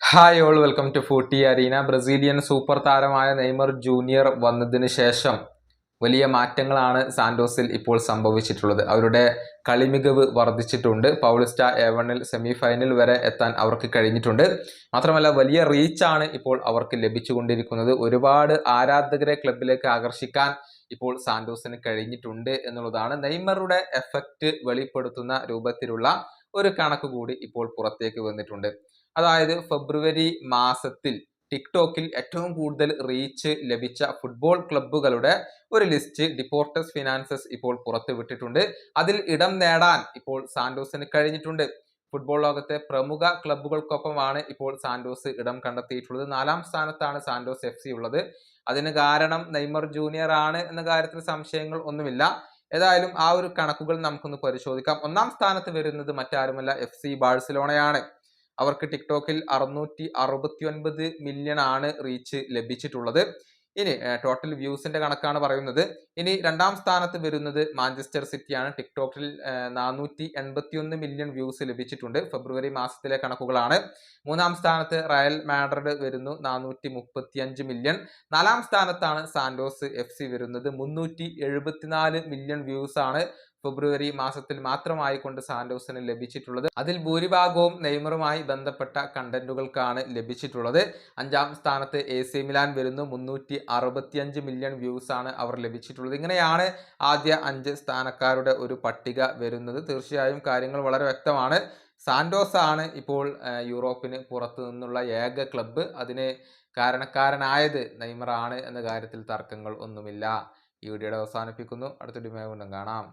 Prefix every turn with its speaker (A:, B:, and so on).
A: Hi all welcome to footy arena Brazilian super താരമായ Neymar junior വന്നതിന് ശേഷം വലിയ മാറ്റങ്ങളാണ് സാന്റോസിൽ ഇപ്പോൾ സംഭവിച്ചിട്ടുള്ളത്. അവരുടെ കളിമികവ് വർദ്ധിച്ചിട്ടുണ്ട്. പൗളിസ്റ്റ എവണിൽ സെമി ഫൈനൽ വരെ എത്താൻ അവർക്ക് കഴിഞ്ഞിട്ടുണ്ട്. മാത്രമല്ല വലിയ റീച്ചാണ് ഇപ്പോൾ അവർക്ക് ലഭിച്ചുകൊണ്ടിരിക്കുന്നത്. ഒരുപാട് ആരാധകരെ ക്ലബിലേക്ക് ആകർഷിക്കാൻ ഇപ്പോൾ സാന്റോസിന് കഴിഞ്ഞിട്ടുണ്ട് എന്നുള്ളതാണ് നെയ്മറുടെ എഫക്റ്റ് വെളിപ്പെടുത്തുന്ന രൂപത്തിലുള്ള ഒരു കണക്ക് കൂടി ഇപ്പോൾ പുറത്തേക്ക് വന്നിട്ടുണ്ട്. അതായത് ഫെബ്രുവരി മാസത്തിൽ ടിക്ടോക്കിൽ ഏറ്റവും കൂടുതൽ റീച്ച് ലഭിച്ച ഫുട്ബോൾ ക്ലബ്ബുകളുടെ ഒരു ലിസ്റ്റ് ഡിപ്പോർട്ടസ് ഫിനാൻസസ് ഇപ്പോൾ പുറത്തുവിട്ടിട്ടുണ്ട് അതിൽ ഇടം നേടാൻ ഇപ്പോൾ സാന്റോസിന് കഴിഞ്ഞിട്ടുണ്ട്. ഫുട്ബോൾ ലോകത്തെ പ്രമുഖ ക്ലബ്ബുകൾക്കൊപ്പമാണ് ഇപ്പോൾ സാന്റോസ് ഇടം കണ്ടെത്തിയിട്ടുള്ളത്. നാലാം സ്ഥാനത്താണ് സാന്റോസ് എഫ് സി ഉള്ളത്. അതിന് കാരണം നെയ്മർ ജൂനിയർ ആണ് എന്ന കാര്യത്തിൽ സംശയങ്ങൾ ഒന്നുമില്ല. ഏതായാലും ആ ഒരു കണക്കുകൾ നമുക്കൊന്ന് പരിശോധിക്കാം. ഒന്നാം സ്ഥാനത്ത് വരുന്നത് മറ്റാരുമല്ല എഫ് സി ബാഴ്സലോണയാണ്. അവർക്ക് ടിക്ടോക്കിൽ അറുന്നൂറ്റി അറുപത്തി ഒൻപത് മില്യൺ ആണ് റീച്ച് ലഭിച്ചിട്ടുള്ളത്. ഇനി ടോട്ടൽ വ്യൂസിന്റെ കണക്കാണ് പറയുന്നത്. ഇനി രണ്ടാം സ്ഥാനത്ത് വരുന്നത് മാഞ്ചസ്റ്റർ സിറ്റിയാണ് ടിക്ടോക്കിൽ നാനൂറ്റി എൺപത്തി ഒന്ന് മില്യൺ വ്യൂസ് ലഭിച്ചിട്ടുണ്ട്. ഫെബ്രുവരി മാസത്തിലെ കണക്കുകളാണ്. മൂന്നാം സ്ഥാനത്ത് റയൽ മാഡ്രിഡ് വരുന്നു നാനൂറ്റി മുപ്പത്തി അഞ്ച് മില്യൺ നാലാം സ്ഥാനത്താണ് സാന്റോസ് എഫ് സി വരുന്നത് മുന്നൂറ്റി എഴുപത്തിനാല് മില്യൺ വ്യൂസ് ആണ്. ഫെബ്രുവരി മാസത്തിൽ മാത്രമായി കൊണ്ട് സാന്റോസിന് ലഭിച്ചിട്ടുള്ളത്. അതിൽ ഭൂരിഭാഗവും നെയ്മറുമായി ബന്ധപ്പെട്ട കണ്ടന്റുകൾക്കാണ് ലഭിച്ചിട്ടുള്ളത്. അഞ്ചാം സ്ഥാനത്ത് എ സി മിലാൻ വരുന്നു. മുന്നൂറ്റി അറുപത്തിയഞ്ച് മില്യൺ വ്യൂസ് ആണ് അവർ ലഭിച്ചിട്ടുള്ളത്. ഇങ്ങനെയാണ് ആദ്യ അഞ്ച് സ്ഥാനക്കാരുടെ ഒരു പട്ടിക വരുന്നത്. തീർച്ചയായും കാര്യങ്ങൾ വളരെ വ്യക്തമാണ്. സാൻഡോസ് ആണ് ഇപ്പോൾ യൂറോപ്പിന് പുറത്തു നിന്നുള്ള ഏക ക്ലബ്ബ്. അതിന് കാരണക്കാരനായത് നെയ്മറാണ് എന്ന കാര്യത്തിൽ തർക്കങ്ങൾ ഒന്നുമില്ല. ഈ വീഡിയോയുടെ അവസാനിപ്പിക്കുന്നു. അടുത്ത ഡിമേ കാണാം.